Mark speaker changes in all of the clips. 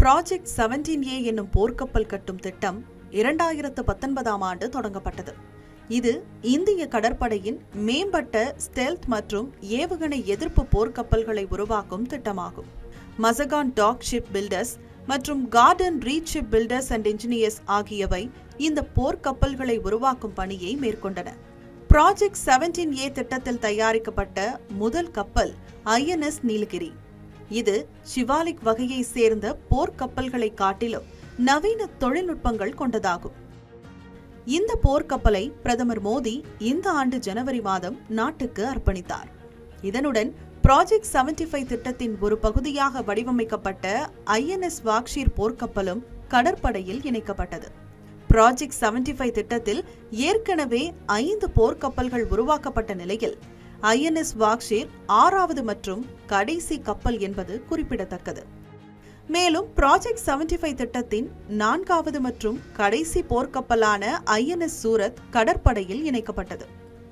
Speaker 1: Project seventeen ஏ என்னும் போர்க்கப்பல் கட்டும் திட்டம் இரண்டாயிரத்து பத்தொன்பதாம் ஆண்டு தொடங்கப்பட்டது. இது இந்திய கடற்படையின் மேம்பட்ட ஸ்டெல்த் மற்றும் ஏவுகணை எதிர்ப்பு போர்க்கப்பல்களை உருவாக்கும் திட்டமாகும். மசகான் டாக் ஷிப் பில்டர்ஸ் மற்றும் Garden Reach Ship Builders and Engineers ஆகியவை இந்த போர்க்கப்பல்களை உருவாக்கும் பணியை மேற்கொண்டன. ப்ராஜெக்ட் செவன்டீன் ஏ திட்டத்தில் தயாரிக்கப்பட்ட முதல் கப்பல் ஐஎன்எஸ் நீலகிரி. இது சிவாலிக் வகையை சேர்ந்த போர்க்கப்பல்களை காட்டிலும் நவீன தொழில்நுட்பங்கள் கொண்டதாகும். இந்த போர்க்கப்பலை பிரதமர் மோடி இந்த ஆண்டு ஜனவரி மாதம் நாட்டுக்கு அர்ப்பணித்தார். இதனுடன் ப்ராஜெக்ட் 75 ஃபைவ் திட்டத்தின் ஒரு பகுதியாக வடிவமைக்கப்பட்ட ஐஎன்எஸ் வாக்ஷீர் போர்க்கப்பலும் கடற்படையில் இணைக்கப்பட்டது. ப்ராஜெக்ட் 75 ஃபைவ் திட்டத்தில் ஏற்கனவே ஐந்து போர்க்கப்பல்கள் உருவாக்கப்பட்ட நிலையில் ஐஎன்எஸ் வாக்ஷீர் ஆறாவது மற்றும் கடைசி கப்பல் என்பது குறிப்பிடத்தக்கது. மேலும் ப்ராஜெக்ட் 75 ஃபைவ் திட்டத்தின் நான்காவது மற்றும் கடைசி போர்க்கப்பலான ஐஎன்எஸ் சூரத் கடற்படையில் இணைக்கப்பட்டது.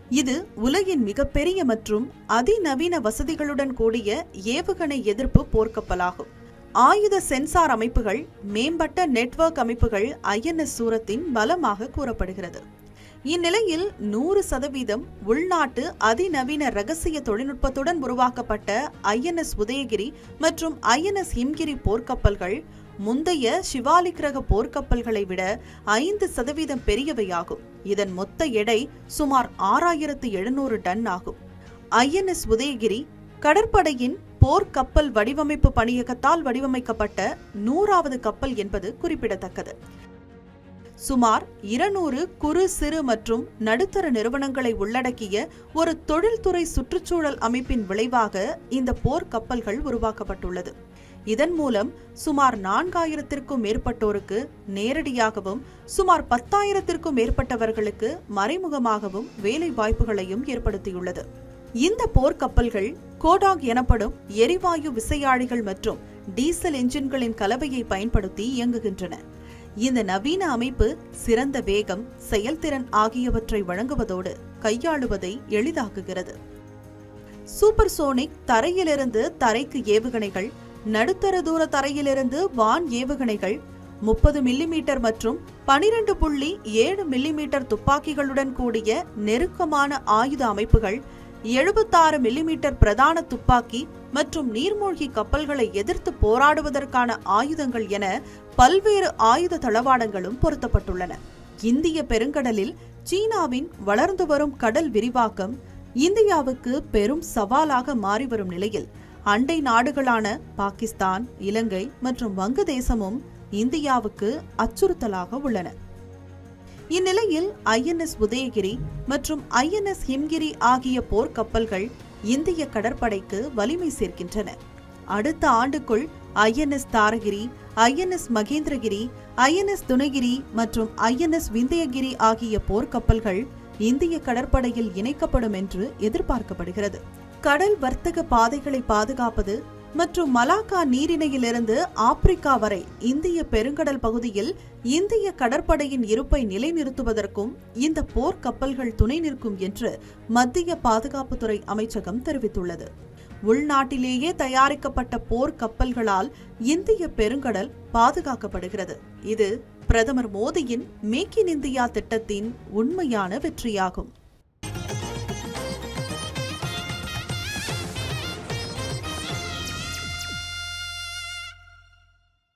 Speaker 1: இது உலகின் மிகப்பெரிய மற்றும் அதிநவீன வசதிகளுடன் கூடிய ஏவுகணை எதிர்ப்பு போர்க்கப்பலாகும். ஆயுத சென்சார் அமைப்புகள் மேம்பட்ட நெட்வொர்க் அமைப்புகள் ஐஎன்எஸ் சூரத்தின் பலமாக கூறப்படுகிறது. இந்நிலையில் நூறு சதவீதம் உள்நாட்டு அதிநவீன ரகசிய தொழில்நுட்பத்துடன் உருவாக்கப்பட்ட ஐஎன்எஸ் உதயகிரி மற்றும் ஐஎன்எஸ் ஹிம்கிரி போர்க்கப்பல்கள் முந்தைய சிவாலிக் ரக போர்க்கப்பல்களை விட ஐந்து சதவீதம் பெரியவையாகும். இதன் மொத்த எடை சுமார் ஆறாயிரத்து எழுநூறு டன் ஆகும். ஐஎன்எஸ் உதயகிரி கடற்படையின் போர்க்கப்பல் வடிவமைப்பு பணியகத்தால் வடிவமைக்கப்பட்ட நூறாவது கப்பல் என்பது குறிப்பிடத்தக்கது. சுமார் இருநூறு குறு சிறு மற்றும் நடுத்தர நிறுவனங்களை உள்ளடக்கிய ஒரு தொழில்துறை சுற்றுச்சூழல் அமைப்பின் விளைவாக இந்த போர் கப்பல்கள் உருவாக்கப்பட்டுள்ளது. இதன் மூலம் சுமார் நான்காயிரத்திற்கும் மேற்பட்டோருக்கு நேரடியாகவும் சுமார் பத்தாயிரத்திற்கும் மேற்பட்டவர்களுக்கு மறைமுகமாகவும் வேலை வாய்ப்புகளையும் ஏற்படுத்தியுள்ளது. இந்த போர்க்கப்பல்கள் கோடாக் எனப்படும் எரிவாயு விசையாழிகள் மற்றும் டீசல் என்ஜின்களின் கலவையை பயன்படுத்தி இயங்குகின்றன. இந்த நவீன அமைப்பு சிறந்த வேகம் செயல்திறன் ஆகியவற்றை வழங்குவதோடு கையாளுவதை எளிதாக்குகிறது. சூப்பர் சோனிக் தரையிலிருந்து தரைக்கு ஏவுகணைகள் நடுத்தர தூர தரையிலிருந்து வான் ஏவுகணைகள் முப்பது மில்லிமீட்டர் மற்றும் பனிரெண்டு புள்ளி ஏழு மில்லிமீட்டர் துப்பாக்கிகளுடன் கூடிய நெருக்கமான ஆயுத அமைப்புகள் எழுபத்தாறு மில்லிமீட்டர் பிரதான துப்பாக்கி மற்றும் நீர்மூழ்கி கப்பல்களை எதிர்த்து போராடுவதற்கான ஆயுதங்கள் என பல்வேறு ஆயுத தளவாடங்களும் பொருத்தப்பட்டுள்ளன. இந்திய பெருங்கடலில் சீனாவின் வளர்ந்து வரும் கடல் விரிவாக்கம் இந்தியாவுக்கு பெரும் சவாலாக மாறி வரும் நிலையில் அண்டை நாடுகளான பாகிஸ்தான் இலங்கை மற்றும் வங்கதேசமும் இந்தியாவுக்கு அச்சுறுத்தலாக உள்ளன. இந்நிலையில் ஐஎன்எஸ் உதயகிரி மற்றும் ஐஎன்எஸ் ஹிம்கிரி ஆகிய போர்க்கப்பல்கள் இந்திய கடற்படைக்கு வலிமை சேர்க்கின்றன. அடுத்த ஆண்டுக்குள் INS Taragiri INS Mahendragiri INS Dunagiri மற்றும் ஐஎன்எஸ் விந்தயகிரி ஆகிய போர்க்கப்பல்கள் இந்திய கடற்படையில் இணைக்கப்படும் என்று எதிர்பார்க்கப்படுகிறது. கடல் வர்த்தக பாதைகளை பாதுகாப்பது மற்றும் மலாக்கா நீரிணையிலிருந்து ஆப்பிரிக்கா வரை இந்திய பெருங்கடல் பகுதியில் இந்திய கடற்படையின் இருப்பை நிலைநிறுத்துவதற்கும் இந்த போர் கப்பல்கள் துணை நிற்கும் என்று மத்திய பாதுகாப்புத்துறை அமைச்சகம் தெரிவித்துள்ளது. உள்நாட்டிலேயே தயாரிக்கப்பட்ட போர் கப்பல்களால் இந்திய பெருங்கடல் பாதுகாக்கப்படுகிறது. இது பிரதமர் மோடியின் மேக் இன் இந்தியா திட்டத்தின் உண்மையான வெற்றியாகும்.